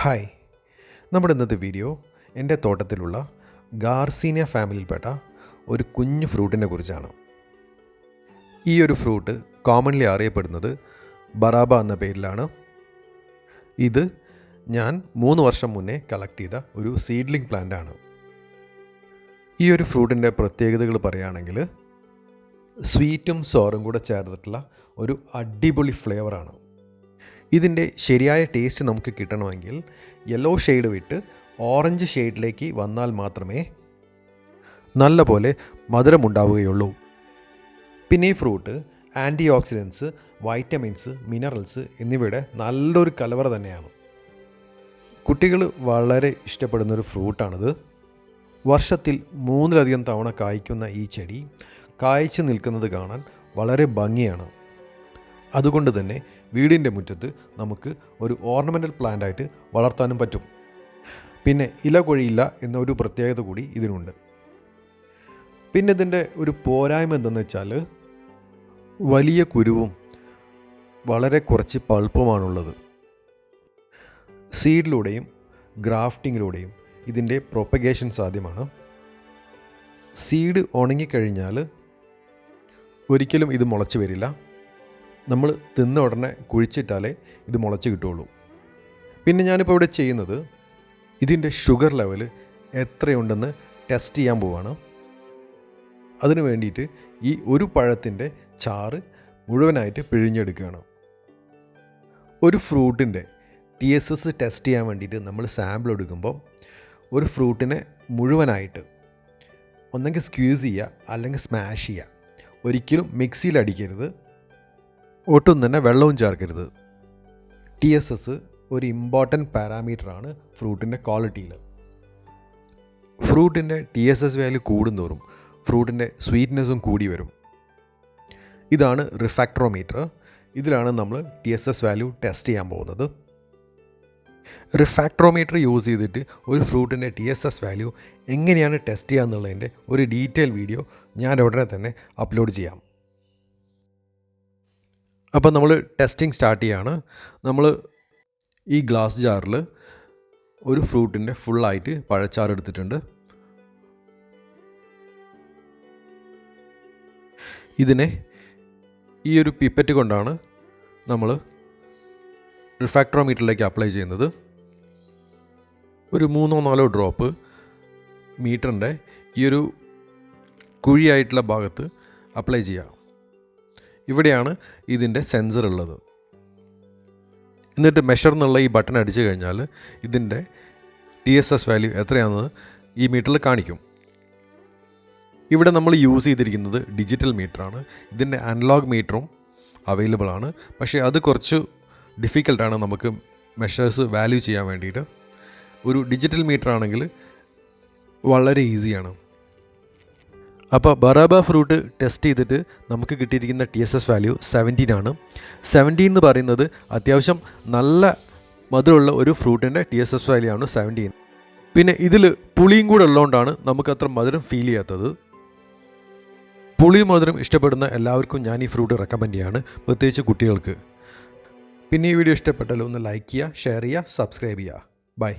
Hi. നമ്മുടെ ഇന്നത്തെ video എന്റെ തോട്ടത്തിലുള്ള ഗാർസീനിയ ഫാമിലിയിൽപ്പെട്ട ഒരു കുഞ്ഞു ഫ്രൂട്ടിനെ കുറിച്ചാണ്. ഈ ഒരു ഫ്രൂട്ട് കോമൺലി അറിയപ്പെടുന്നത് ബറാബ എന്ന പേരിലാണ്. ഇത് ഞാൻ മൂന്ന് വർഷം മുന്നേ കളക്ട് ചെയ്ത ഒരു സീഡ്ലിംഗ് പ്ലാന്റ് ആണ്. ഈ ഒരു ഫ്രൂട്ടിന്റെ പ്രത്യേകതകൾ പറയുകയാണെങ്കിൽ സ്വീറ്റും സോറും കൂടെ ചേർത്തിട്ടുള്ള ഒരു അടിപൊളി ഫ്ലേവറാണ് ഇതിന്റെ ശരിയായ ടേസ്റ്റ് നമുക്ക് കിട്ടണമെങ്കിൽ യെല്ലോ ഷെയ്ഡ് വിട്ട് ഓറഞ്ച് ഷെയ്ഡിലേക്ക് വന്നാൽ മാത്രമേ നല്ല പോലെ മധുരമുണ്ടാവുകയുള്ളൂ പിന്നെ ഈ fruit antioxidants vitamins minerals എന്നിവയുടെ നല്ലൊരു കലവറ തന്നെയാണ്. കുട്ടികൾ വളരെ ഇഷ്ടപ്പെടുന്നൊരു ഫ്രൂട്ടാണിത് വർഷത്തിൽ മൂന്നിലധികം തവണ കായ്ക്കുന്ന ഈ ചെടി കായ്ച്ചു നിൽക്കുന്നത് കാണാൻ വളരെ ഭംഗിയാണ്. അതുകൊണ്ട് തന്നെ വീടിന്റെ മുറ്റത്ത് നമുക്ക് ഒരു ഓർണമെന്റൽ പ്ലാന്റായിട്ട് വളർത്താനും പറ്റും. പിന്നെ ഇല കൊഴിയില്ല എന്ന ഒരു പ്രത്യേകത കൂടി ഇതിനുണ്ട്. പിന്നെ ഇതിന്റെ ഒരു പോരായ്മ എന്തെന്ന് വെച്ചാൽ വലിയ കുരുവും വളരെ കുറച്ച് പൾപ്പുമാണുള്ളത്. സീഡിലൂടെയും ഗ്രാഫ്റ്റിങ്ങിലൂടെയും ഇതിന്റെ പ്രൊപ്പഗേഷൻ സാധ്യമാണ്. സീഡ് ഉണങ്ങിക്കഴിഞ്ഞാൽ ഒരിക്കലും ഇത് മുളച്ചു വരില്ല. നമ്മൾ തിന്ന ഉടനെ കുഴിച്ചിട്ടാലേ ഇത് മുളച്ച് കിട്ടുള്ളൂ പിന്നെ ഞാനിപ്പോൾ ഇവിടെ ചെയ്യുന്നത് ഇതിന്റെ ഷുഗർ ലെവൽ എത്രയുണ്ടെന്ന് ടെസ്റ്റ് ചെയ്യാൻ പോവാണ്. അതിനു വേണ്ടിയിട്ട് ഈ ഒരു പഴത്തിന്റെ ചാറ് മുഴുവനായിട്ട് പിഴിഞ്ഞെടുക്കുകയാണ്. ഒരു ഫ്രൂട്ടിന്റെ ടി എസ് എസ് ടെസ്റ്റ് ചെയ്യാൻ വേണ്ടിയിട്ട് നമ്മൾ സാമ്പിൾ എടുക്കുമ്പോൾ ഒരു ഫ്രൂട്ടിനെ മുഴുവനായിട്ട് ഒന്നെങ്കിൽ സ്ക്യൂസ് ചെയ്യുക അല്ലെങ്കിൽ സ്മാഷ് ചെയ്യുക. ഒരിക്കലും മിക്സിയിൽ അടിക്കരുത്. ഒട്ടും തന്നെ വെള്ളവും ചേർക്കരുത്. ടി എസ് എസ് ഒരു ഇമ്പോർട്ടന്റ് പാരാമീറ്ററാണ് ഫ്രൂട്ടിന്റെ ക്വാളിറ്റിയിൽ ഫ്രൂട്ടിന്റെ ടി എസ് എസ് വാല്യൂ കൂടുന്തോറും ഫ്രൂട്ടിന്റെ സ്വീറ്റ്നെസ്സും കൂടി വരും. ഇതാണ് റിഫാക്ട്രോമീറ്റർ ഇതിലാണ് നമ്മൾ T S S value test ചെയ്യാൻ പോകുന്നത്. റിഫാക്ട്രോമീറ്റർ യൂസ് ചെയ്തിട്ട് ഒരു ഫ്രൂട്ടിന്റെ ടി എസ് എസ് വാല്യൂ എങ്ങനെയാണ് ടെസ്റ്റ് ചെയ്യുക എന്നുള്ളതിന്റെ ഒരു ഡീറ്റെയിൽ വീഡിയോ ഞാൻ ഉടനെ തന്നെ അപ്ലോഡ് ചെയ്യാം. അപ്പോൾ നമ്മൾ ടെസ്റ്റിംഗ് സ്റ്റാർട്ട് ചെയ്യാണ്. നമ്മൾ ഈ ഗ്ലാസ് ജാറിൽ ഒരു ഫ്രൂട്ടിന്റെ ഫുള്ളായിട്ട് പഴച്ചാർ എടുത്തിട്ടുണ്ട്. ഇതിനെ ഈ ഒരു പിപ്പറ്റ് കൊണ്ടാണ് നമ്മൾ റിഫാക്ട്രോമീറ്ററിലേക്ക് അപ്ലൈ ചെയ്യുന്നത്. ഒരു മൂന്നോ നാലോ ഡ്രോപ്പ് മീറ്ററിന്റെ ഈ ഒരു കുഴിയായിട്ടുള്ള ഭാഗത്ത് അപ്ലൈ ചെയ്യാം. ഇവിടെയാണ് ഇതിന്റെ സെൻസർ ഉള്ളത്. എന്നിട്ട് മെഷർ എന്നുള്ള ഈ ബട്ടൺ അടിച്ചു കഴിഞ്ഞാൽ ഇതിന്റെ ടി എസ് എസ് വാല്യൂ എത്രയാണെന്ന് ഈ മീറ്ററിൽ കാണിക്കും. ഇവിടെ നമ്മൾ യൂസ് ചെയ്തിരിക്കുന്നത് ഡിജിറ്റൽ മീറ്ററാണ് ഇതിന്റെ അനലോഗ് മീറ്ററും അവൈലബിൾ ആണ്. പക്ഷേ അത് കുറച്ച് ഡിഫിക്കൽട്ടാണ് നമുക്ക് മെഷേഴ്സ് വാല്യൂ ചെയ്യാൻ വേണ്ടിയിട്ട്. ഒരു ഡിജിറ്റൽ മീറ്റർ ആണെങ്കിൽ വളരെ ഈസിയാണ് അപ്പോൾ ബറാബ ഫ്രൂട്ട് ടെസ്റ്റ് ചെയ്തിട്ട് നമുക്ക് കിട്ടിയിരിക്കുന്ന T S S value seventeen ആണ്. സെവന്റീൻ എന്ന് പറയുന്നത് അത്യാവശ്യം നല്ല മധുരമുള്ള ഒരു ഫ്രൂട്ടിന്റെ ടി എസ് എസ് വാല്യൂ ആണ് സെവന്റീൻ പിന്നെ ഇതിൽ പുളിയും കൂടെ ഉള്ളതുകൊണ്ടാണ് നമുക്ക് അത്ര മധുരം ഫീൽ ചെയ്യാത്തത്. പുളി മധുരം ഇഷ്ടപ്പെടുന്ന എല്ലാവർക്കും ഞാൻ ഈ ഫ്രൂട്ട് റെക്കമെൻഡ് ചെയ്യാണ് പ്രത്യേകിച്ച് കുട്ടികൾക്ക്. പിന്നെ ഈ വീഡിയോ ഇഷ്ടപ്പെട്ടാൽ ഒന്ന് ലൈക്ക് ചെയ്യുക ഷെയർ ചെയ്യുക സബ്സ്ക്രൈബ് ചെയ്യുക. ബൈ